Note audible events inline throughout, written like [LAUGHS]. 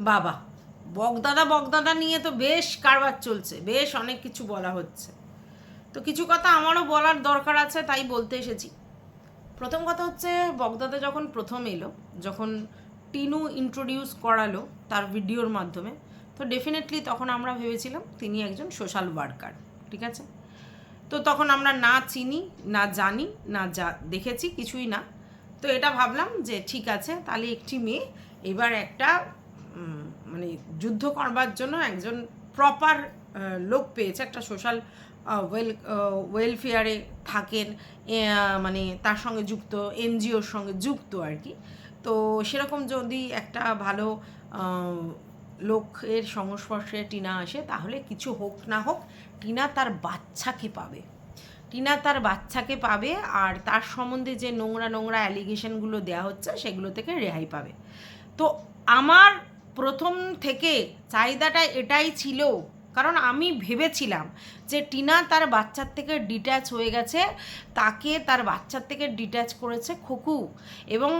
বাবা, বগদাদা বগদাদা নিয়ে তো বেশ কারবার চলছে, বেশ অনেক কিছু বলা হচ্ছে। তো কিছু কথা আমারও বলার দরকার আছে, তাই বলতে এসেছি। প্রথম কথা হচ্ছে, বগদাদা যখন প্রথম এলো, যখন টিনু ইন্ট্রোডিউস করালো তার ভিডিওর মাধ্যমে, তো ডেফিনেটলি তখন আমরা ভেবেছিলাম তিনি একজন সোশ্যাল ওয়ার্কার ঠিক আছে? তো তখন আমরা না চিনি, না জানি, না যা দেখেছি, কিছুই না। তো এটা ভাবলাম যে ঠিক আছে, তাহলে একটি মেয়ে, এবার একটা মানে যুদ্ধ করবার জন্য একজন প্রপার লোক পেয়েছে, একটা সোশ্যাল ওয়েল ওয়েলফেয়ারে থাকেন মানে তার সঙ্গে যুক্ত এনজিওর সঙ্গে যুক্ত আর কি। তো সেরকম যদি একটা ভালো লোকের সংস্পর্শে টিনা আসে, তাহলে কিছু হোক না হোক, টিনা তার বাচ্চাকে পাবে। টিনা তার বাচ্চাকে পাবে আর তার সম্বন্ধে যে নোংরা নোংরা অ্যালিগেশনগুলো দেওয়া হচ্ছে, সেগুলো থেকে রেহাই পাবে। তো আমার প্রথম থেকে চাহিদাটা এটাই ছিল। কারণ আমি ভেবেছিলাম যে টিনা তার বাচ্চার থেকে ডিট্যাচ হয়ে গেছে, তাকে তার বাচ্চার থেকে ডিট্যাচ করেছে খোকু এবং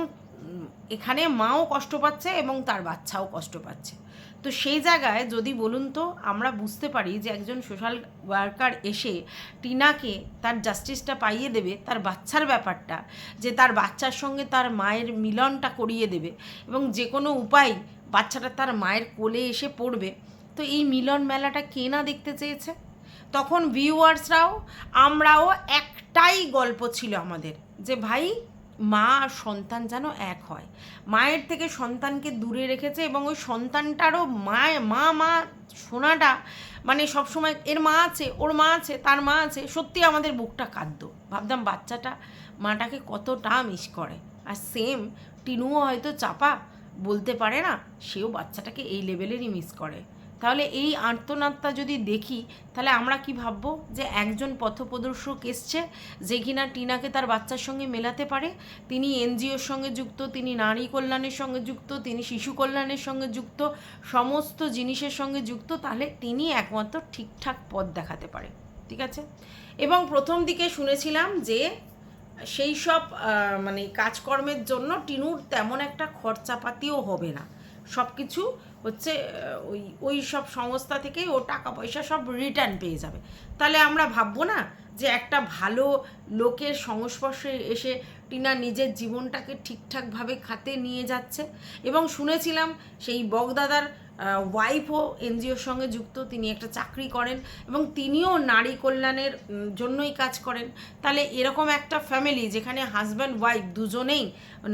এখানে মাও কষ্ট পাচ্ছে এবং তার বাচ্চাও কষ্ট পাচ্ছে। তো সেই জায়গায় যদি বলুন তো, আমরা বুঝতে পারি যে একজন সোশ্যাল ওয়ার্কার এসে টিনাকে তার জাস্টিসটা পাইয়ে দেবে, তার বাচ্চার ব্যাপারটা, যে তার বাচ্চার সঙ্গে তার মায়ের মিলনটা করিয়ে দেবে এবং যে কোনো উপায় বাচ্চাটা তার মায়ের কোলে এসে পড়বে। তো এই মিলন মেলাটা কে না দেখতে চেয়েছে? তখন ভিউয়ার্সরাও, আমরাও একটাই গল্প ছিল আমাদের যে, ভাই, মা আর সন্তান যেন এক হয়। মায়ের থেকে সন্তানকে দূরে রেখেছে এবং ওই সন্তানটারও মায়, মা মা শোনাটা মানে সবসময় এর মা আছে, ওর মা আছে, তার মা আছে, সত্যি আমাদের বুকটা কাঁদ্য ভাবতাম বাচ্চাটা মাটাকে কতটা মিস করে। আর সেম টিনুও হয়তো চাপা বলতে পারে না, সেও বাচ্চাটাকে এই লেভেলেরই মিস করে। তাহলে এই আর্তনাদটা যদি দেখি, তাহলে আমরা কি ভাববো? যে একজন পথপ্রদর্শক এসছে, যে কিনা টিনাকে তার বাচ্চার সঙ্গে মেলাতে পারে, তিনি এনজিওর সঙ্গে যুক্ত, তিনি নারী কল্যাণের সঙ্গে যুক্ত, তিনি শিশু কল্যাণের সঙ্গে যুক্ত, সমস্ত জিনিসের সঙ্গে যুক্ত, তাহলে তিনি একমাত্র ঠিকঠাক পথ দেখাতে পারে। ঠিক আছে? এবং প্রথম দিকে শুনেছিলাম যে সেই সব মানে কাজকর্মের জন্য টিনুর তেমন একটা খরচাপাতিও হবে না। সব কিছু হচ্ছে ওই ওই সব সংস্থা থেকেই ও টাকা পয়সা সব রিটার্ন পেয়ে যাবে। তাহলে আমরা ভাববো না যে একটা ভালো লোকের সংস্পর্শে এসে টিনা নিজের জীবনটাকে ঠিকঠাকভাবে খাতে নিয়ে যাচ্ছে? এবং শুনেছিলাম সেই বগদাদার ওয়াইফও এনজিওর সঙ্গে যুক্ত, তিনি একটা চাকরি করেন এবং তিনিও নারী কল্যাণের জন্যই কাজ করেন। তাহলে এরকম একটা ফ্যামিলি যেখানে হাজব্যান্ড ওয়াইফ দুজনেই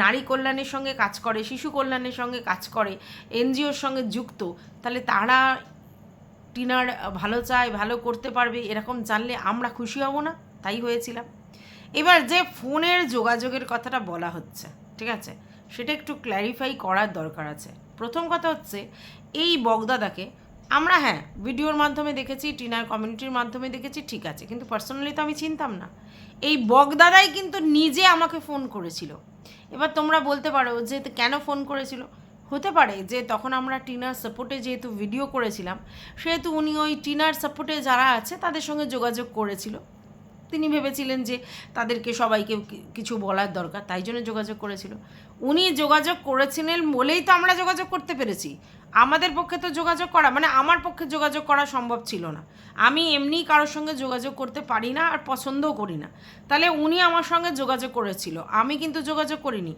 নারী কল্যাণের সঙ্গে কাজ করে, শিশু কল্যাণের সঙ্গে কাজ করে, এনজিওর সঙ্গে যুক্ত, তাহলে তারা টিনার ভালো চায়, ভালো করতে পারবে, এরকম জানলে আমরা খুশি হব না? তাই হয়েছিলাম। এবার যে ফোনের যোগাযোগের কথাটা বলা হচ্ছে, ঠিক আছে? সেটা একটু ক্ল্যারিফাই করার দরকার আছে। প্রথম কথা হচ্ছে, এই বগদাদাকে আমরা হ্যাঁ ভিডিওর মাধ্যমে দেখেছি, টিনার কমিউনিটির মাধ্যমে দেখেছি, ঠিক আছে। কিন্তু পার্সোনালি তো আমি চিনতাম না। এই বগদাদাই কিন্তু নিজে আমাকে ফোন করেছিল। এবার তোমরা বলতে পারো যে কেন ফোন করেছিল? হতে পারে যে তখন আমরা টিনার সাপোর্টে যেহেতু ভিডিও করেছিলাম, সেহেতু উনি ওই টিনার সাপোর্টে যারা আছে, তাদের সঙ্গে যোগাযোগ করেছিল। তিনি ভেবেছিলেন যে তাদেরকে সবাইকে কিছু বলার দরকার, তাই জন্য যোগাযোগ করেছিল। উনি যোগাযোগ করেছিলেন বলেই তো আমরা যোগাযোগ করতে পেরেছি। আমাদের পক্ষে তো যোগাযোগ করা মানে আমার পক্ষে যোগাযোগ করা সম্ভব ছিল না। আমি এমনি কারোর সঙ্গে যোগাযোগ করতে পারি না আর পছন্দও করি না। তাহলে উনি আমার সঙ্গে যোগাযোগ করেছিল, আমি কিন্তু যোগাযোগ করিনি।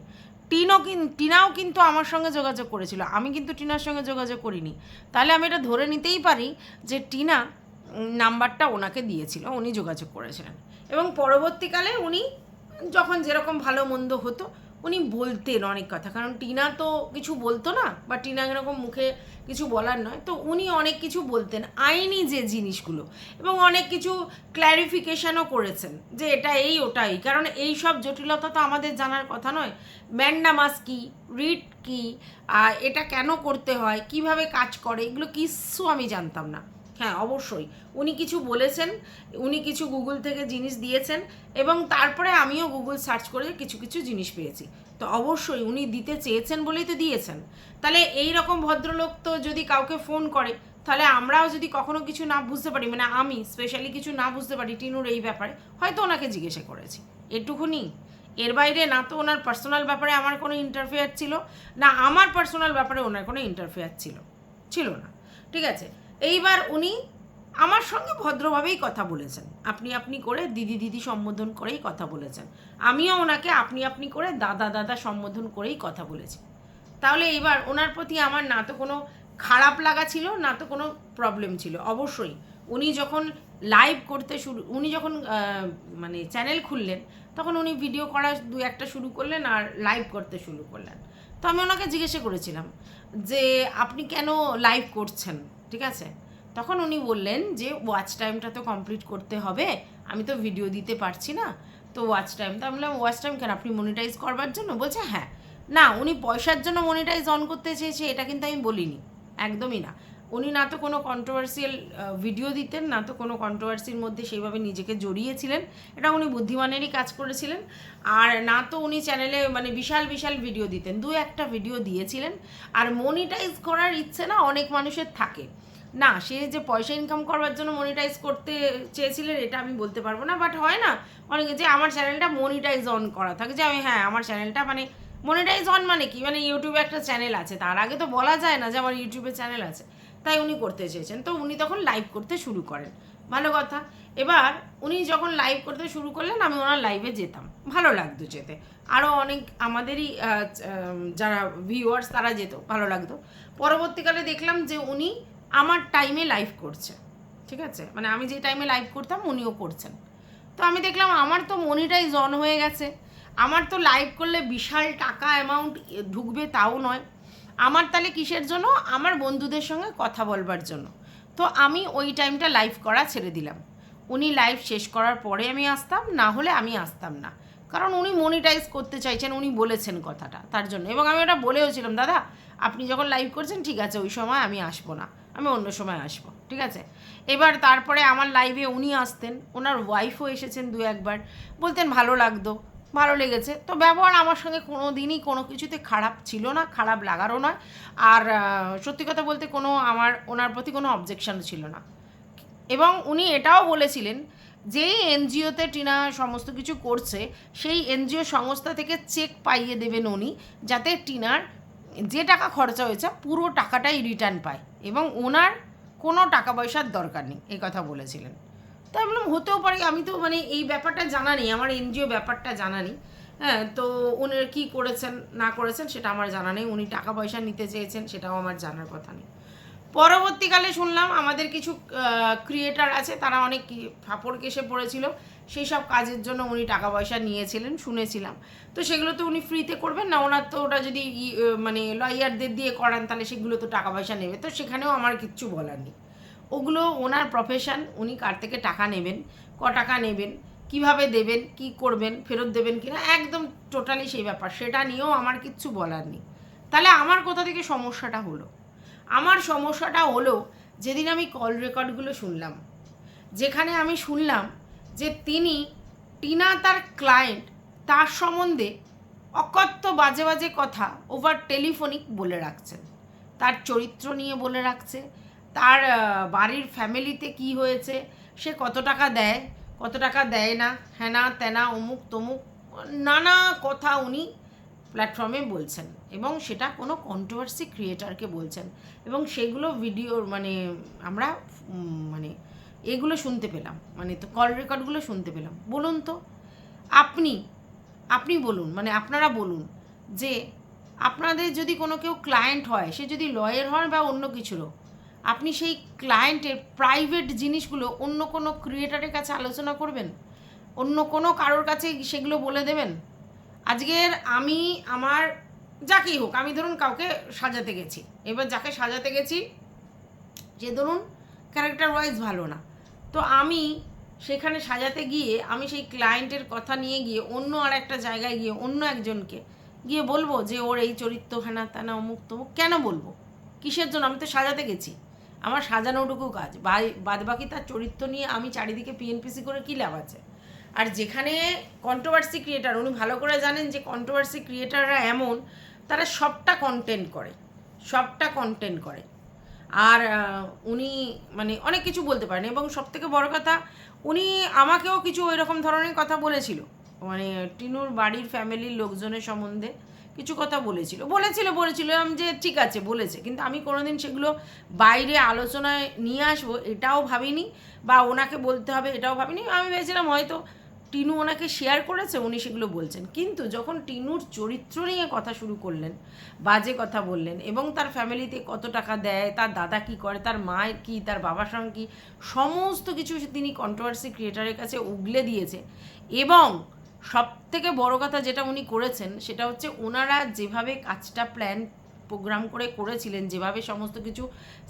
টিনও টিনাও কিন্তু আমার সঙ্গে যোগাযোগ করেছিল, আমি কিন্তু টিনার সঙ্গে যোগাযোগ করিনি। তাহলে আমি এটা ধরে নিতেই পারি যে টিনা নাম্বারটা ওনাকে দিয়েছিল, উনি যোগাযোগ করেছিলেন। এবং পরবর্তীকালে উনি যখন যেরকম ভালো মন্দ হতো উনি বলতেন অনেক কথা। কারণ টিনা তো কিছু বলতো না, বা টিনা এরকম মুখে কিছু বলার নয়। তো উনি অনেক কিছু বলতেন, আইনি যে জিনিসগুলো। এবং অনেক কিছু ক্ল্যারিফিকেশনও করেছেন, যে এটা এই, ওটাই। কারণ এই সব জটিলতা তো আমাদের জানার কথা নয়। ম্যান্ডামাস কি, রিট কি এটা কেন করতে হয়, কীভাবে কাজ করে, এগুলো কিচ্ছু আমি জানতাম না। হ্যাঁ অবশ্যই। উনি কিছু বলেছেন, উনি কিছু গুগল থেকে জিনিস দিয়েছেন এবং তারপরে আমিও গুগল সার্চ করে কিছু কিছু জিনিস পেয়েছি। তো অবশ্যই উনি দিতে চেয়েছেন বলেই তো দিয়েছেন। তাহলে এই রকম ভদ্রলোক তো যদি কাউকে ফোন করে, তাহলে আমরাও যদি কখনো কিছু না বুঝতে পারি মানে আমি স্পেশালি কিছু না বুঝতে পারি টিনুর এই ব্যাপারে, হয়তো ওনাকে জিজ্ঞাসা করেছি। এটুকুনি। এর বাইরে না তো ওনার পার্সোনাল ব্যাপারে আমার কোনো ইন্টারফেয়ার ছিল, না আমার পার্সোনাল ব্যাপারে ওনার কোনো ইন্টারফেয়ার ছিল। ছিল না। ঠিক আছে? এইবার উনি আমার সঙ্গে ভদ্রভাবেই কথা বলেছেন। আপনি আপনি করে দিদি দিদি সম্বোধন করেই কথা বলেছেন। আমিও ওনাকে আপনি আপনি করে দাদা দাদা সম্বোধন করেই কথা বলেছি। তাহলে এইবার ওনার প্রতি আমার না তো কোনো খারাপ লাগা ছিল, না তো কোনো প্রবলেম ছিল। অবশ্যই উনি যখন লাইভ করতে শুরু, উনি যখন মানে চ্যানেল খুললেন, তখন উনি ভিডিও করা দু একটা শুরু করলেন আর লাইভ করতে শুরু করলেন। তো আমি ওনাকে জিজ্ঞেসে করেছিলাম যে, আপনি কেন লাইভ করছেন? ঠিক আছে? তখন উনি বললেন যে ওয়াচ টাইমটা তো কমপ্লিট করতে হবে। আমি তো ভিডিও দিতে পারছি না। তো ওয়াচ টাইম তো আমি বললাম ওয়াচ টাইম কেন? আপনি মনিটাইজ করবার জন্য? বলছে হ্যাঁ। না, উনি পয়সার জন্য মনিটাইজ অন করতে চেয়েছে, এটা কিন্তু আমি বলিনি। একদমই না। উনি না তো কোনো কন্ট্রোভার্সিয়াল ভিডিও দিতেন, না তো কোনো কন্ট্রোভার্সির মধ্যে সেইভাবে নিজেকে জড়িয়েছিলেন। এটা উনি বুদ্ধিমানেরই কাজ করেছিলেন। আর না তো উনি চ্যানেলে মানে বিশাল বিশাল ভিডিও দিতেন। দু একটা ভিডিও দিয়েছিলেন। আর মনিটাইজ করার ইচ্ছে না অনেক মানুষের থাকে। না, সে যে পয়সা ইনকাম করবার জন্য মনিটাইজ করতে চেয়েছিলেন, এটা আমি বলতে পারব না। বাট হয় না, অনেকে যে আমার চ্যানেলটা মনিটাইজ অন করা থাকে। যে আমি হ্যাঁ আমার চ্যানেলটা মানে মনিটাইজ অন মানে কি? মানে ইউটিউবে একটা চ্যানেল আছে। তার আগে তো বলা যায় না যে আমার ইউটিউবে চ্যানেল আছে। তাই উনি করতে চেয়েছেন। তো উনি তখন লাইভ করতে শুরু করেন। ভালো কথা। এবার উনি যখন লাইভ করতে শুরু করলেন, আমি ওনার লাইভে যেতাম। ভালো লাগতো যেতে। আরও অনেক আমাদেরই যারা ভিউয়ার্স তারা যেত। ভালো লাগতো। পরবর্তীকালে দেখলাম যে উনি আমার টাইমে লাইভ করছে। ঠিক আছে? মানে আমি যে টাইমে লাইভ করতাম, উনিও করছেন। তো আমি দেখলাম আমার তো মনিটাইজ অন হয়ে গেছে। আমার তো লাইভ করলে বিশাল টাকা অ্যামাউন্ট ঢুকবে তাও নয়। আমার তাহলে কিসের জন্য? আমার বন্ধুদের সঙ্গে কথা বলবার জন্য। তো আমি ওই টাইমটা লাইভ করা ছেড়ে দিলাম। উনি লাইভ শেষ করার পরে আমি আসতাম, না হলে আমি আসতাম না। কারণ উনি মনিটাইজ করতে চাইছেন, উনি বলেছেন কথাটা তার জন্য। এবং আমি ওটা বলেও ছিলাম, দাদা, আপনি যখন লাইভ করছেন, ঠিক আছে, ওই সময় আমি আসব না। আমি অন্য সময় আসব। ঠিক আছে? এবার তারপরে আমার লাইভে উনি আসতেন, ওনার ওয়াইফও এসেছেন দু একবার বলতেন, ভালো লাগতো। ভালো লেগেছে। তো ব্যবহার আমার সঙ্গে কোনো দিনই কোনো কিছুতে খারাপ ছিল না, খারাপ লাগারও নয়। আর সত্যি কথা বলতে কোনো আমার, ওনার প্রতি কোনো অবজেকশন ছিল না। এবং উনি এটাও বলেছিলেন, যেই এনজিওতে টিনা সমস্ত কিছু করছে, সেই এনজিও সংস্থা থেকে চেক পাইয়ে দেবেন উনি, যাতে টিনার যে টাকা খরচা হয়েছে, পুরো টাকাটাই রিটার্ন পায়। এবং ওনার কোনো টাকা পয়সার দরকার নেই, এই কথা বলেছিলেন। তো আমি বললাম হতেও পারে, আমি তো মানে এই ব্যাপারটা জানা নেই, আমার এনজিও ব্যাপারটা জানা নেই। হ্যাঁ তো উনি কী করেছেন, না করেছেন সেটা আমার জানা নেই, উনি টাকা পয়সা নিতে চেয়েছেন সেটাও আমার জানার কথা নেই। পরবর্তীকালে শুনলাম আমাদের কিছু ক্রিয়েটার আছে, তারা অনেক ফাপড় কেসে পড়েছিল, সেই সব কাজের জন্য উনি টাকা পয়সা নিয়েছিলেন, শুনেছিলাম। তো সেগুলো তো উনি ফ্রিতে করবেন না, ওনার তো ওটা যদি মানে লয়ারদের দিয়ে করান, তাহলে সেগুলো তো টাকা পয়সা নেবে, তো সেখানেও আমার কিচ্ছু বলার নেই। ওগুলো ওনার প্রফেশন উনি কার থেকে টাকা নেবেন, ক টাকা নেবেন, কীভাবে দেবেন, কি করবেন, ফেরত দেবেন কিনা, একদম টোটালি সেই ব্যাপার। সেটা নিয়েও আমার কিচ্ছু বলার নেই। তাহলে আমার কোথা থেকে সমস্যাটা হলো? আমার সমস্যাটা হলো, যেদিন আমি কল রেকর্ডগুলো শুনলাম, যেখানে আমি শুনলাম যে তিনি, টিনা তার ক্লায়েন্ট তার সম্বন্ধে অকথ্য বাজে বাজে কথা ওভার টেলিফোনিক বলে রাখছেন। তার চরিত্র নিয়ে বলে রাখছে তার বাড়ির ফ্যামিলিতে কি হয়েছে? সে কত টাকা দেয়? কত টাকা দেয় না? হ্যানা ত্যানা অমুক তমুক, নানা কথা উনি প্ল্যাটফর্মে বলছেন এবং সেটা কোনো কন্ট্রোভার্সি ক্রিয়েটারকে বলছেন এবং সেগুলো ভিডিওর মানে আমরা মানে এগুলো শুনতে পেলাম। মানে তো কল রেকর্ডগুলো শুনতে পেলাম। বলুন তো, আপনি আপনি বলুন মানে আপনারা বলুন যে আপনাদের যদি কোনো কেউ ক্লায়েন্ট হয়, সে যদি লয়ার হয় বা অন্য কিছুরও আপনি সেই ক্লায়েন্টের প্রাইভেট জিনিসগুলো অন্য কোনো ক্রিয়েটারের কাছে আলোচনা করবেন? অন্য কোনো কারোর কাছে সেগুলো বলে দেবেন? আজকের আমি, আমার যাকেই হোক, আমি ধরুন কাউকে সাজাতে গেছি। এবার যাকে সাজাতে গেছি, যে ধরুন ক্যারেক্টার ওয়াইজ ভালো না। তো আমি সেখানে সাজাতে গিয়ে, আমি সেই ক্লায়েন্টের কথা নিয়ে গিয়ে, অন্য আর একটা জায়গায় গিয়ে, অন্য একজনকে গিয়ে বলব যে, ওর এই চরিত্র হেনা তেনা অমুক তমুক কেন বলব? কিসের জন্য? আমি তো সাজাতে গেছি। আমার সাজানোটুকু কাজ। বাদ বাকি তার চরিত্র নিয়ে আমি চারিদিকে পিএনপিসি করে কী লাভ আছে? আর যেখানে কন্ট্রোভার্সি ক্রিয়েটার উনি ভালো করে জানেন যে কন্ট্রোভার্সি ক্রিয়েটাররা এমন, তারা সবটা কন্টেন্ট করে, সবটা কন্টেন্ট করে। আর উনি মানে অনেক কিছু বলতে পারেন এবং সব থেকে বড় কথা, উনি আমাকেও কিছু ওই রকম ধরনের কথা বলেছিল। মানে টিনুর বাড়ির ফ্যামিলির লোকজনের সম্বন্ধে। কিছু কথা বলেছিল। বলেছিল বলেছিল, আমি যে ঠিক আছে, বলেছে। কিন্তু আমি কোনোদিন সেগুলো বাইরে আলোচনায় নিয়ে আসব, এটাও ভাবিনি বা ওনাকে বলতে হবে, এটাও ভাবিনি। আমি ভেবেছিলাম হয়তো টিনু ওনাকে শেয়ার করেছে, উনি সেগুলো বলছেন। কিন্তু যখন টিনুর চরিত্র নিয়ে কথা শুরু করলেন, বাজে কথা বললেন এবং তার ফ্যামিলিতে কত টাকা দেয়, তার দাদা কি করে, তার মায়ের কি, তার বাবার সঙ্গে কি, সমস্ত কিছু তিনি কন্ট্রোভার্সি ক্রিয়েটারের কাছে উগলে দিয়েছে এবং সব থেকে বড় কথা যেটা উনি করেছেন, সেটা হচ্ছে ওনারা যেভাবে কাজটা প্ল্যান প্রোগ্রাম করে করেছিলেন, যেভাবে সমস্ত কিছু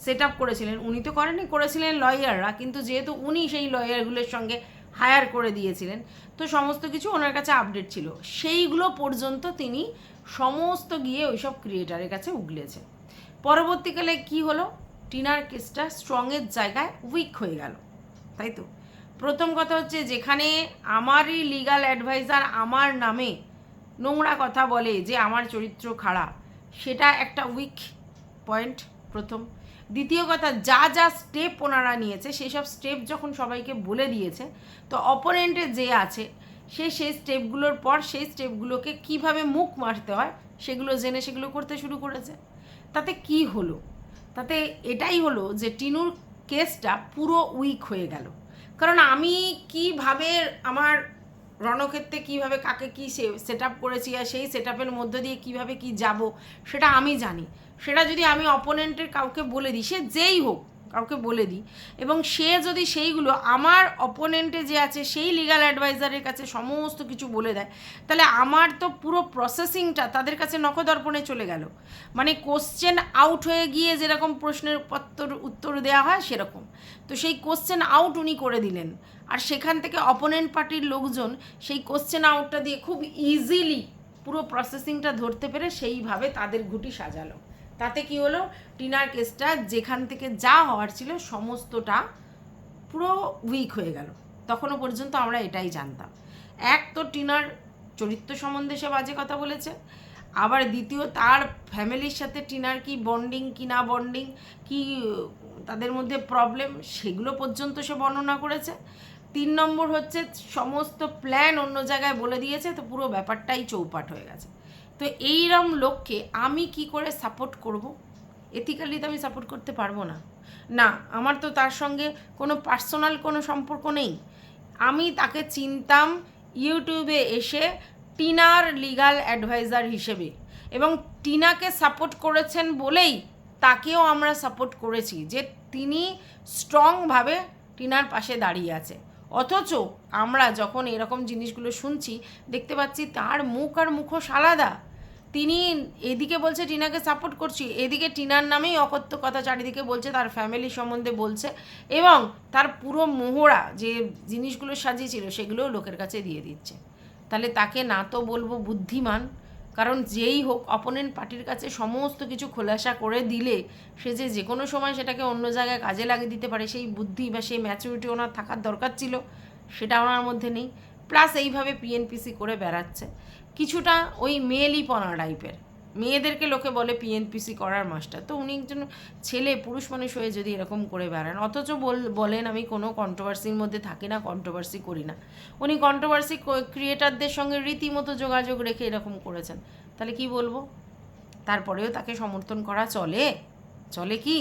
সেট আপ করেছিলেন, উনি তো করেনি করেছিলেন লয়াররা কিন্তু যেহেতু উনি সেই লয়ারগুলোর সঙ্গে হায়ার করে দিয়েছিলেন, তো সমস্ত কিছু ওনার কাছে আপডেট ছিল। সেইগুলো পর্যন্ত তিনি সমস্ত গিয়ে ওই সব ক্রিয়েটারের কাছে উগলেছে পরবর্তীকালে কি হলো? টিনার কেসটা স্ট্রংয়ের জায়গায় উইক হয়ে গেল, তাই তো? প্রথম কথা হচ্ছে যেখানে আমারই লিগাল অ্যাডভাইজার আমার নামে নোংরা কথা বলে যে আমার চরিত্র খারাপ, সেটা একটা উইক পয়েন্ট প্রথম। দ্বিতীয় কথা, যা যা স্টেপ ওনারা নিয়েছে সেই সব স্টেপ যখন সবাইকে বলে দিয়েছে, তো অপোনেন্টে যে আছে, সে সেই স্টেপগুলোর পর সেই স্টেপগুলোকে কীভাবে মুখ মারতে হয়, সেগুলো জেনে সেগুলো করতে শুরু করেছে। তাতে কি হলো? তাতে এটাই হলো যে টিনুর কেসটা পুরো উইক হয়ে গেল। কারণ আমি কীভাবে আমার রণক্ষেত্রে কীভাবে কাকে কি সেট আপ করেছি আর সেই সেট আপের মধ্য দিয়ে কীভাবে কি যাব, সেটা আমি জানি। সেটা যদি আমি অপোনেন্টের কাউকে বলে দিই, সে যেই হোক কাউকে বলে দিই। এবং সে যদি সেইগুলো আমার অপোনেন্টে যে আছে, সেই লিগাল অ্যাডভাইজারের কাছে সমস্ত কিছু বলে দেয়, তাহলে আমার তো পুরো প্রসেসিংটা তাদের কাছে নখদর্পণে চলে গেল। মানে কোশ্চেন আউট হয়ে গিয়ে যেরকম প্রশ্নের উত্তর উত্তর দেওয়া হয় সেরকম। তো সেই কোশ্চেন আউট উনি করে দিলেন। আর সেখান থেকে অপোনেন্ট পার্টির লোকজন সেই কোশ্চেন আউটটা দিয়ে খুব ইজিলি পুরো প্রসেসিংটা ধরতে পেরে সেইভাবে তাদের ঘুটি সাজালো। তাতে কি হলো? টিনার কেসটা যেখান থেকে যা হওয়ার ছিল সমস্তটা পুরো উইক হয়ে গেল। তখনও পর্যন্ত আমরা এটাই জানতাম। এক তো টিনার চরিত্র সম্বন্ধে সে বাজে কথা বলেছে। আবার দ্বিতীয়, তার ফ্যামিলির সাথে টিনার কি বন্ডিং কি না বন্ডিং কি, তাদের মধ্যে প্রবলেম সেগুলো পর্যন্ত সে বর্ণনা করেছে। তিন নম্বর হচ্ছে, সমস্ত প্ল্যান অন্য জায়গায় বলে দিয়েছে, তো পুরো ব্যাপারটাই চৌপাট হয়ে গেছে। তো এইরম লোককে আমি কি করে সাপোর্ট করব? এথিক্যালি তো আমি সাপোর্ট করতে পারব না। না, আমার তো তার সঙ্গে কোনো পার্সোনাল কোনো সম্পর্ক নেই। আমি তাকে চিনতাম ইউটিউবে এসে টিনার লিগাল অ্যাডভাইজার হিসেবে এবং টিনাকে সাপোর্ট করেছেন বলেই তাকেও আমরা সাপোর্ট করেছি যে তিনি স্ট্রংভাবে টিনার পাশে দাঁড়িয়ে আছে। অথচ আমরা যখন এরকম জিনিসগুলো শুনছি, দেখতে পাচ্ছি তার মুখ আর মুখোশ আলাদা। তিনি এদিকে বলছে, টিনাকে সাপোর্ট করছি। এদিকে টিনার নামেই অকথ্য কথা চারিদিকে বলছে, তার ফ্যামিলি সম্বন্ধে বলছে এবং তার পুরো মোহরা যে জিনিসগুলো সাজিয়েছিল, সেগুলোও লোকের কাছে দিয়ে দিচ্ছে। তাহলে তাকে না তো বলব বুদ্ধিমান, কারণ যেই হোক অপোনেন্ট পার্টির কাছে সমস্ত কিছু খোলাসা করে দিলে সে যে যে কোনো সময় সেটাকে অন্য জায়গায় কাজে লাগিয়ে দিতে পারে। সেই বুদ্ধি বা সেই ম্যাচুরিটি ওনার থাকার দরকার ছিল। সেটা ওনার মধ্যে নেই। প্লাস এইভাবে পিএনপিসি করে বেড়াচ্ছে। কিছুটা ওই মেয়েলিপনা টাইপের মেয়েদেরকে লোকে বলে পিএনপিসি করার মাস্টার তো উনি একজন ছেলে, পুরুষ মানুষ হয়ে যদি এরকম করে বেড়ান, অথচ বলেন আমি কোনো কন্ট্রোভার্সির মধ্যে থাকি না কন্ট্রোভার্সি করি না। উনি কন্ট্রোভার্সি ক্রিয়েটারদের সঙ্গে রীতিমতো যোগাযোগ রেখে এরকম করেছেন। তাহলে কি বলব? তারপরেও তাকে সমর্থন করা চলে? চলে কি?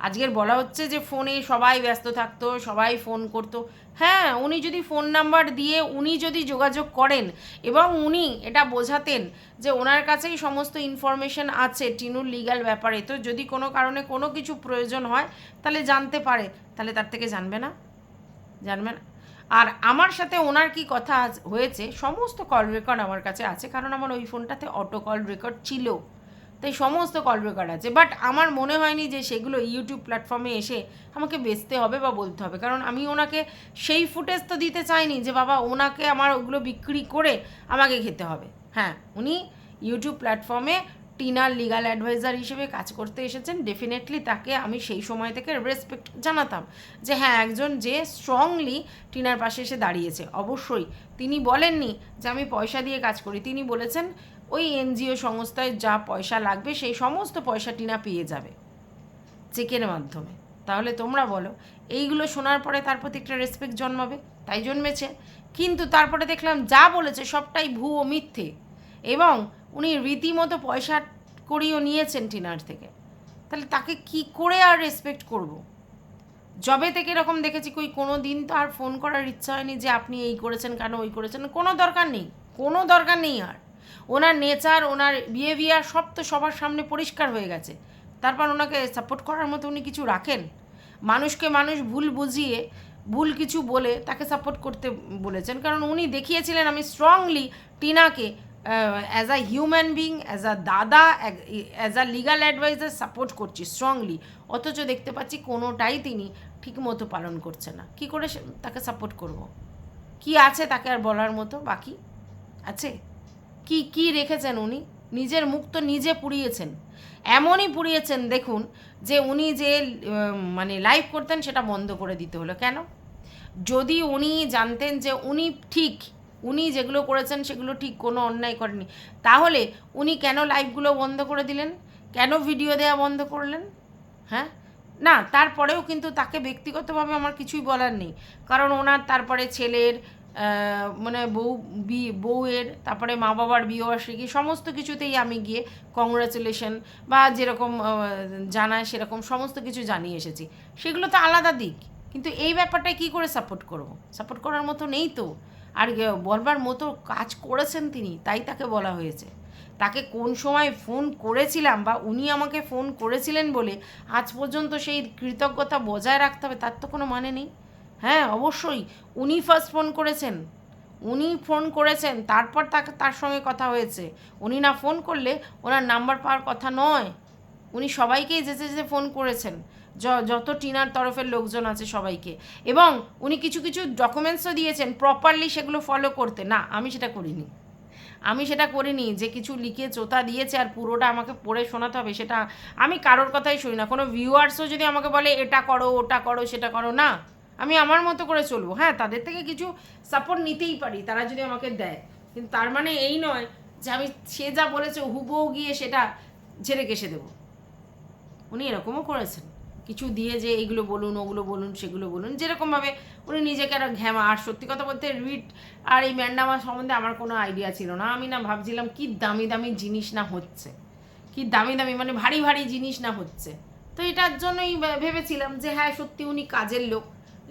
আজকের বলা হচ্ছে যে ফোনে সবাই ব্যস্ত থাকতো, সবাই ফোন করতো। হ্যাঁ উনি যদি ফোন নাম্বার দিয়ে উনি যদি যোগাযোগ করেন এবং উনি এটা বোঝাতেন যে ওনার কাছেই সমস্ত ইনফরমেশন আছে টিনুর লিগাল ব্যাপারে, তো যদি কোনো কারণে কোনো কিছু প্রয়োজন হয়, তাহলে জানতে পারে। তাহলে তার থেকে জানবে না। জানবে না। আর আমার সাথে ওনার কি কথা হয়েছে, সমস্ত কল রেকর্ড আমার কাছে আছে, কারণ আমার ওই ফোনটাতে অটো কল রেকর্ড ছিল। তাই সমস্ত কল রেকর্ড আছে। বাট আমার মনে হয়নি যে সেগুলো ইউটিউব প্ল্যাটফর্মে এসে আমাকে বেচতে হবে বা বলতে হবে। কারণ আমি ওনাকে সেই ফুটেজ তো দিতে চাইনি যে বাবা ওনাকে আমার ওগুলো বিক্রি করে আমাকে খেতে হবে। হ্যাঁ উনি ইউটিউব প্ল্যাটফর্মে টিনার লিগাল অ্যাডভাইজার হিসেবে কাজ করতে এসেছেন। ডেফিনেটলি তাকে আমি সেই সময় থেকে রেসপেক্ট জানাতাম যে হ্যাঁ একজন যে স্ট্রংলি টিনার পাশে এসে দাঁড়িয়েছে। অবশ্যই। তিনি বলেননি যে আমি পয়সা দিয়ে কাজ করি। তিনি বলেছেন ওই এনজিও সংস্থায় যা পয়সা লাগবে, সেই সমস্ত পয়সা টিনা পেয়ে যাবে চেকের মাধ্যমে। তাহলে তোমরা বলো, এইগুলো শোনার পরে তার প্রতি একটা রেসপেক্ট জন্মাবে, তাই জন্মেছে। কিন্তু তারপরে দেখলাম যা বলেছে সবটাই ভুয়ো মিথ্যে। এবং উনি রীতিমতো পয়সা করিও নিয়েছেন টিনার থেকে। তাহলে তাকে কি করে আর রেসপেক্ট করব। জবে থেকে এরকম দেখেছি কই কোনো দিন তো আর ফোন করার ইচ্ছা হয়নি যে আপনি এই করেছেন, কেন ওই করেছেন, কোনো দরকার নেই, কোনো দরকার নেই আর। ওনার নেচার, ওনার বিহেভিয়ার সব তো সবার সামনে পরিষ্কার হয়ে গেছে। তারপর ওনাকে সাপোর্ট করার মতো উনি কিছু রাখেন? মানুষকে মানুষ ভুল বুঝিয়ে, ভুল কিছু বলে তাকে সাপোর্ট করতে বলেছেন। কারণ উনি দেখিয়েছিলেন আমি strongly টিনাকে as a human being as a দাদা as a legal adviser support করছি স্ট্রংলি অথচ দেখতে পাচ্ছি কোনোটাই তিনি ঠিকমতো পালন করছে না। কি করে তাকে সাপোর্ট করব? কি আছে তাকে আর বলার মতো বাকি? আছে? কি কি রেখেছেন উনি? নিজের মুখ তো নিজে পুড়িয়েছেন। এমনই পুড়িয়েছেন, দেখুন, যে উনি যে মানে লাইভ করতেন সেটা বন্ধ করে দিতে হলো। কেন? যদি উনি জানতেন যে উনি ঠিক, উনি যেগুলো করেছেন সেগুলো ঠিক, কোনো অন্যায় করেনি তাহলে উনি কেন লাইভগুলো বন্ধ করে দিলেন? কেন ভিডিও দেওয়া বন্ধ করলেন? হ্যাঁ? না, তারপরেও কিন্তু তাকে ব্যক্তিগতভাবে আমার কিছুই বলার নেই। কারণ ওনার তারপরে ছেলের মানে বউ, বি, বউয়ের, তারপরে মা বাবার বিবার্ষিকী সমস্ত কিছুতেই আমি গিয়ে কংগ্রাচুলেশন বা যেরকম জানায় সেরকম সমস্ত কিছু জানিয়ে এসেছি। সেগুলো তো আলাদা দিক, কিন্তু এই ব্যাপারটায় কি করে সাপোর্ট করব? সাপোর্ট করার মতো নেই তো। আর বলবার মতো কাজ করেছেন তিনি, তাই তাকে বলা হয়েছে। তাকে কোন সময় ফোন করেছিলাম বা উনি আমাকে ফোন করেছিলেন বলে আজ পর্যন্ত সেই কৃতজ্ঞতা বজায় রাখতে হবে, তার তো কোনো মানে নেই। হ্যাঁ অবশ্যই। উনি ফার্স্ট ফোন করেছেন। উনি ফোন করেছেন, তারপর তাকে, তার সঙ্গে কথা হয়েছে। উনি না ফোন করলে ওনার নাম্বার পাওয়ার কথা নয়। উনি সবাইকেই যেতে যেতে ফোন করেছেন। যত টিনার তরফের লোকজন আছে সবাইকে। এবং উনি কিছু কিছু ডকুমেন্টসও দিয়েছেন প্রপারলি সেগুলো ফলো করতে। না, আমি সেটা করিনি। আমি সেটা করিনি যে কিছু লিখে চোতা দিয়েছে আর পুরোটা আমাকে পড়ে শোনাতে হবে সেটা আমি কারোর কথাই শুনি না। কোনো ভিউয়ার্সও যদি আমাকে বলে, এটা করো, ওটা করো, সেটা করো, না। আমি আমার মতো করে চলবো। হ্যাঁ তাদের থেকে কিছু সাপোর্ট নিতেই পারি, তারা যদি আমাকে দেয়। কিন্তু তার মানে এই নয় যে আমি, সে যা বলেছে, হুবহু গিয়ে সেটা ঝেড়ে কেসে দেবো। উনি এরকমও করেছেন। কিছু দিয়ে যে এইগুলো বলুন, ওগুলো বলুন, সেগুলো বলুন, যেরকমভাবে উনি নিজেকে একটা ঘ্যামা। আর সত্যি কথা বলতে রিট আর এই ম্যান্ডামা সম্বন্ধে আমার কোনো আইডিয়া ছিল না। আমি না ভাবছিলাম কি দামি দামি জিনিস না হচ্ছে। কি দামি দামি মানে ভারী ভারী জিনিস না হচ্ছে। তো এটার জন্যই ভেবেছিলাম যে হ্যাঁ সত্যি উনি কাজের লোক।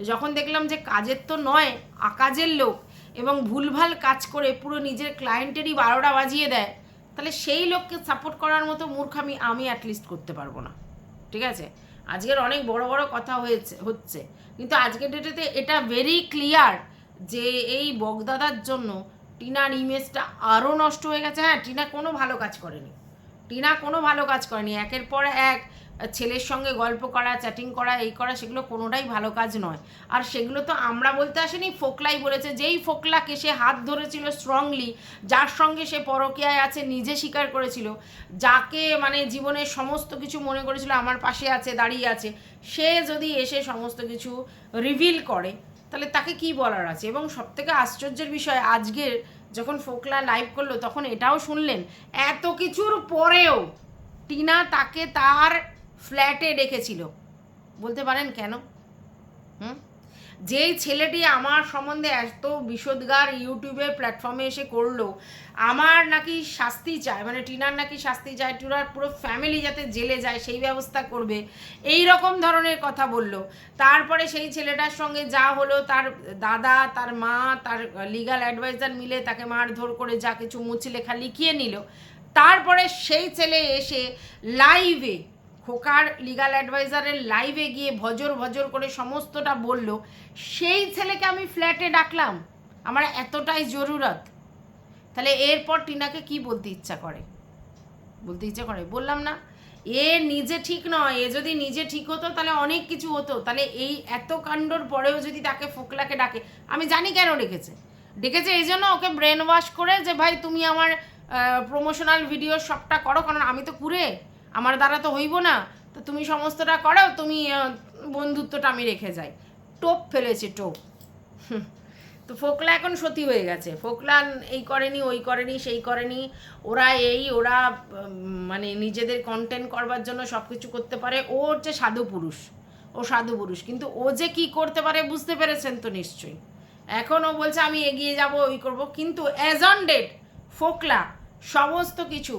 যখন দেখলাম যে কাজের তো নয়, আকাজের লোক এবং ভুলভাল কাজ করে পুরো নিজের ক্লায়েন্টেরই বারোটা বাজিয়ে দেয়, তাহলে সেই লোককে সাপোর্ট করার মতো মূর্খামি আমি অ্যাটলিস্ট করতে পারব না। ঠিক আছে? আজকের অনেক বড় বড় কথা হয়েছে, হচ্ছে। কিন্তু আজকের ডেটেতে এটা ভেরি ক্লিয়ার যে এই বগদাদার জন্য টিনার ইমেজটা আরও নষ্ট হয়ে গেছে। হ্যাঁ টিনা কোনো ভালো কাজ করেনি। টিনা কোনো ভালো কাজ করেনি। একের পর এক ছেলের সঙ্গে গল্প করা চ্যাটিং করা, এই করা, সেগুলো কোনোটাই ভালো কাজ নয়। আর সেগুলো তো আমরা বলতে আসেনি, ফোকলাই বলেছে। যেই ফোকলাকে সে হাত ধরেছিল স্ট্রংলি যার সঙ্গে সে পরকীয়ায় আছে, নিজে স্বীকার করেছিল। যাকে মানে জীবনের সমস্ত কিছু মনে করেছিল, আমার পাশে আছে, দাঁড়িয়ে আছে, সে যদি এসে সমস্ত কিছু রিভিল করে, তাহলে তাকে কি বলার আছে? এবং সবথেকে আশ্চর্যের বিষয়, আজকের যখন ফোকলা লাইভ করল, তখন এটাও শুনলেন, এত কিছুর পরেও টিনা তাকে তার ফ্ল্যাটে ডেকেছিল বলতে পারেন কেন? যেই ছেলেটি আমার সম্বন্ধে এত বিষোদ্গার ইউটিউবের প্ল্যাটফর্মে এসে করল, আমার নাকি শাস্তি চায় মানে টিনার নাকি শাস্তি চায় টুরার পুরো ফ্যামিলি যাতে জেলে যায়, সেই ব্যবস্থা করবে এই রকম ধরনের কথা বলল। তারপরে সেই ছেলেটার সঙ্গে যা হলো, তার দাদা, তার মা, তার লিগাল অ্যাডভাইজার মিলে তাকে মারধর করে যা কিছু মুছে লেখা লিখিয়ে নিল। তারপরে সেই ছেলে এসে লাইভে খোকার লিগাল অ্যাডভাইজারের লাইভে গিয়ে ভজর ভজর করে সমস্তটা বলল, সেই ছেলেকে আমি ফ্ল্যাটে ডাকলাম। আমার এতটাই জরুরত। তাহলে এরপর টিনাকে কি বলতে ইচ্ছা করে? বলতে ইচ্ছা করে? বললাম না। এ নিজে ঠিক নয়। এ যদি নিজে ঠিক হতো, তাহলে অনেক কিছু হতো। তাহলে এই এত কাণ্ডর পরেও যদি তাকে ফোকলাকে ডাকে, আমি জানি কেন ডেকেছে। ডেকেছে এই জন্য ওকে ব্রেন ওয়াশ করে যে, ভাই, তুমি আমার প্রমোশনাল ভিডিও সবটা করো, কারণ আমি তো কুড়ে। আমার দ্বারা তো হইব না, তো তুমি সমস্তটা করো, তুমি বন্ধুত্বটা আমি রেখে যাই। টোপ ফেলেছে টোপ। তো ফোকলা এখন সতী হয়ে গেছে। ফোকলা এই করেনি, ওই করেনি, সেই করেনি। ওরা এই, ওরা মানে নিজেদের কন্টেন্ট করবার জন্য সব কিছু করতে পারে। ও হচ্ছে সাধু পুরুষ, ও সাধু পুরুষ, কিন্তু ও যে কি করতে পারে বুঝতে পেরেছেন তো নিশ্চয়ই। এখন ও বলছে, আমি এগিয়ে যাব, ওই করব। কিন্তু অ্যাজ অন ডেট ফোকলা, সমস্ত কিছু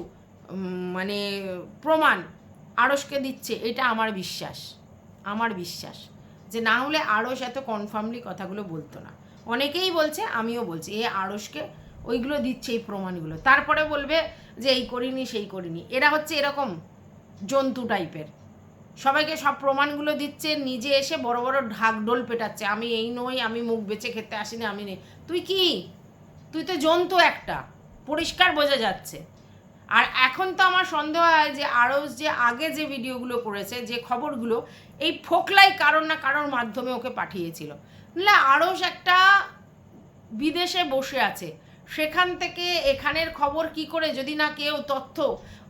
মানে প্রমাণ আড়সকে দিচ্ছে, এটা আমার বিশ্বাস আমার বিশ্বাস। যে না হলে আড়স এত কনফার্মলি কথাগুলো বলতো না। অনেকেই বলছে, আমিও বলছি, এ আড়সকে ওইগুলো দিচ্ছে, এই প্রমাণগুলো। তারপরে বলবে যে এই করিনি, সেই করিনি। এরা হচ্ছে এরকম জন্তু টাইপের সবাইকে সব প্রমাণগুলো দিচ্ছে, নিজে এসে বড় বড় ঢাকডোল পেটাচ্ছে, আমি এই নই, আমি মুখ বেঁচে খেতে আসিনি, আমি নেই। তুই কি? তুই তো জন্তু একটা। পরিষ্কার বোঝা যাচ্ছে। আর এখন তো আমার সন্দেহ হয় যে আরও যে আগে যে ভিডিওগুলো করেছে, যে খবরগুলো, এই ফোকলাই কারোর না কারোর মাধ্যমে ওকে পাঠিয়েছিল। না, আরস একটা বিদেশে বসে আছে। সেখান থেকে এখানের খবর কি করে, যদি না কেউ তথ্য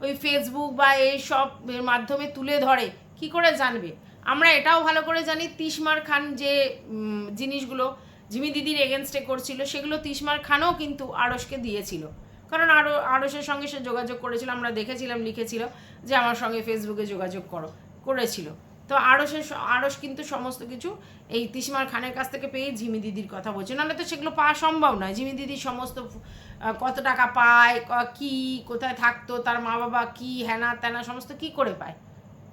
ওই ফেসবুক বা এই সব মাধ্যমে তুলে ধরে, কি করে জানবে? আমরা এটাও ভালো করে জানি, তিসমার খান যে জিনিসগুলো জিমি দিদির এগেনস্টে করছিল, সেগুলো তিসমার খানও কিন্তু আড়সকে দিয়েছিল। কারণ আরও আড়সের সঙ্গে সে যোগাযোগ করেছিল, আমরা দেখেছিলাম, লিখেছিল যে আমার সঙ্গে ফেসবুকে যোগাযোগ করো, করেছিল। তো আড়সের স- আড়স কিন্তু সমস্ত কিছু এই তিসমার খানের কাছ থেকে পেয়ে ঝিমি দিদির কথা বলছে। নাহলে তো সেগুলো পাওয়া সম্ভব নয়। ঝিমি দিদির সমস্ত কত টাকা পায়, ক- কি, কোথায় থাকতো, তার মা বাবা কি হ্যানা ত্যানা সমস্ত কি করে পায়,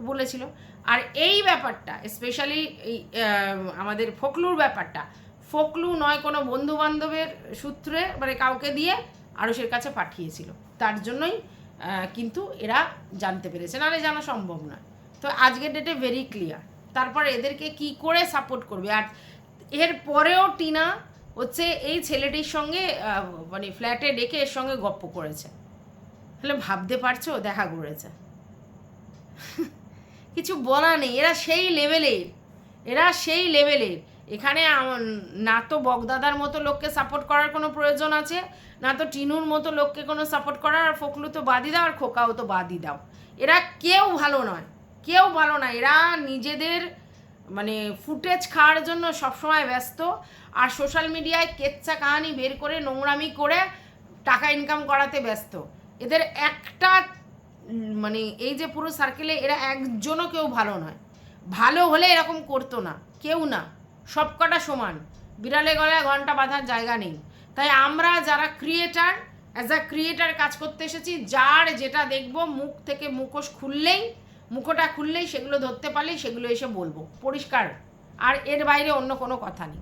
বলেছিল। আর এই ব্যাপারটা স্পেশালি এই আমাদের ফকলুর ব্যাপারটা, ফকলু নয়, কোনো বন্ধু বান্ধবের সূত্রে মানে কাউকে দিয়ে আড়সের কাছে পাঠিয়েছিল। তার জন্যই কিন্তু এরা জানতে পেরেছে। নাহলে জানা সম্ভব নয়। তো আজকের ডেটে ভেরি ক্লিয়ার তারপর এদেরকে কি করে সাপোর্ট করবে? আর এর পরেও টিনা হচ্ছে এই ছেলেটির সঙ্গে মানে ফ্ল্যাটে ডেকে এর সঙ্গে গপ্প করেছে। তাহলে ভাবতে পারছ? দেখা করেছে। [LAUGHS] কিছু বলা নেই। এরা সেই লেভেলের এরা সেই লেভেলের এখানে না তো বগদাদার মতো লোককে সাপোর্ট করার কোনো প্রয়োজন আছে, না তো টিনুর মতো লোককে কোনো সাপোর্ট করার, আর ফকলু তো বাদই দাও আর খোকাও তো বাদই দাও। এরা কেউ ভালো নয়, কেউ ভালো না এরা নিজেদের মানে ফুটেজ খাওয়ার জন্য সবসময় ব্যস্ত, আর সোশ্যাল মিডিয়ায় কেচ্ছা কাহানি বের করে, নোংরামি করে টাকা ইনকাম করাতে ব্যস্ত। এদের একটা মানে এই যে পুরো সার্কেলে এরা একজনও কেউ ভালো নয়। ভালো হলে এরকম করতো না, কেউ না। সব কটা সমান। বিড়ালে গলায় ঘণ্টা বাঁধার জায়গা নেই। তাই আমরা যারা ক্রিয়েটার অ্যাজ আ ক্রিয়েটার কাজ করতে এসেছি, যার যেটা দেখব, মুখ থেকে মুখোশ খুললেই, মুখোটা খুললেই সেগুলো ধরতে পারলেই সেগুলো এসে বলব। পরিষ্কার। আর এর বাইরে অন্য কোনো কথা নেই।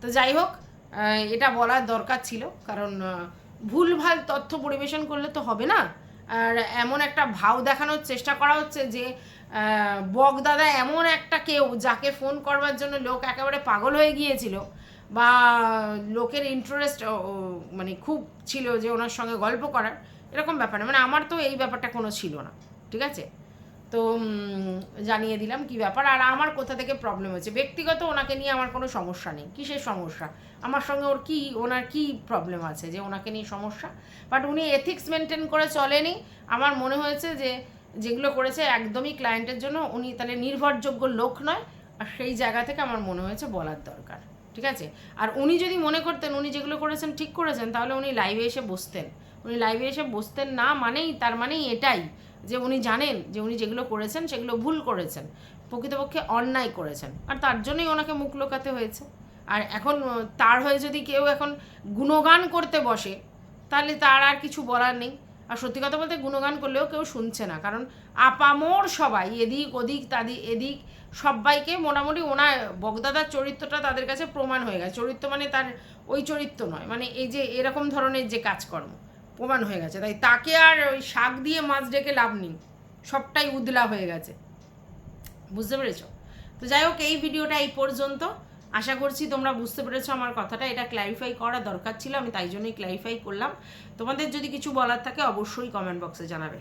তো যাই হোক এটা বলার দরকার ছিল। কারণ ভুলভাল তথ্য পরিবেশন করলে তো হবে না। আর এমন একটা ভাও দেখানোর চেষ্টা করা হচ্ছে যে বকদাদা এমন একটা কেউ যাকে ফোন করবার জন্য লোক একেবারে পাগল হয়ে গিয়েছিল বা লোকের ইন্টারেস্ট মানে খুব ছিল যে ওনার সঙ্গে গল্প করার, এরকম ব্যাপার না। মানে আমার তো এই ব্যাপারটা কোনো ছিল না। ঠিক আছে? তো জানিয়ে দিলাম কি ব্যাপার। আর আমার কোথা থেকে প্রবলেম হয়েছে? ব্যক্তিগত ওনাকে নিয়ে আমার কোনো সমস্যা নেই। কিসের সমস্যা? আমার সঙ্গে ওর কি, ওনার কি প্রবলেম আছে যে ওনাকে নিয়ে সমস্যা? বাট উনি এথিক্স মেনটেন করে চলেনি। আমার মনে হয়েছে যে যেগুলো করেছে একদমই ক্লায়েন্টের জন্য উনি তাহলে নির্ভরযোগ্য লোক নয়। আর সেই জায়গা থেকে আমার মনে হয়েছে বলার দরকার। ঠিক আছে? আর উনি যদি মনে করতেন উনি যেগুলো করেছেন ঠিক করেছেন, তাহলে উনি লাইভে এসে বসতেন। উনি লাইভে এসে বসতেন না মানেই, তার মানেই এটাই যে উনি জানেন যে উনি যেগুলো করেছেন সেগুলো ভুল করেছেন, প্রকৃতপক্ষে অন্যায় করেছেন। আর তার জন্যই ওনাকে মুখ লোকাতে হয়েছে। আর এখন তার হয়ে যদি কেউ এখন গুণগান করতে বসে, তাহলে তার আর কিছু বলার নেই। আর সত্যি কথা বলতে গুণগান করলেও কেউ শুনছে না। কারণ আপামোর সবাই, এদিক ওদিক তাদিক এদিক সবাইকে মোটামুটি ওনার, বগদাদার চরিত্রটা তাদের কাছে প্রমাণ হয়ে গেছে। চরিত্র মানে তার ওই চরিত্র নয়। মানে এই যে এরকম ধরনের যে কাজকর্ম। প্রমাণ হয়ে গেছে। তাই তাকে আর ওই শাক দিয়ে মাছ ডেকে লাভ নেই। সবটাই উদলা হয়ে গেছে। বুঝতে পেরেছ? তো যাই হোক, এই ভিডিওটা এই পর্যন্ত। আশা করছি তোমরা বুঝতে পেরেছ আমার কথাটা। এটা ক্ল্যারিফাই করা দরকার ছিল, আমি তাই জন্যই ক্ল্যারিফাই করলাম। তোমাদের যদি কিছু বলার থাকে, অবশ্যই কমেন্ট বক্সে জানাবে।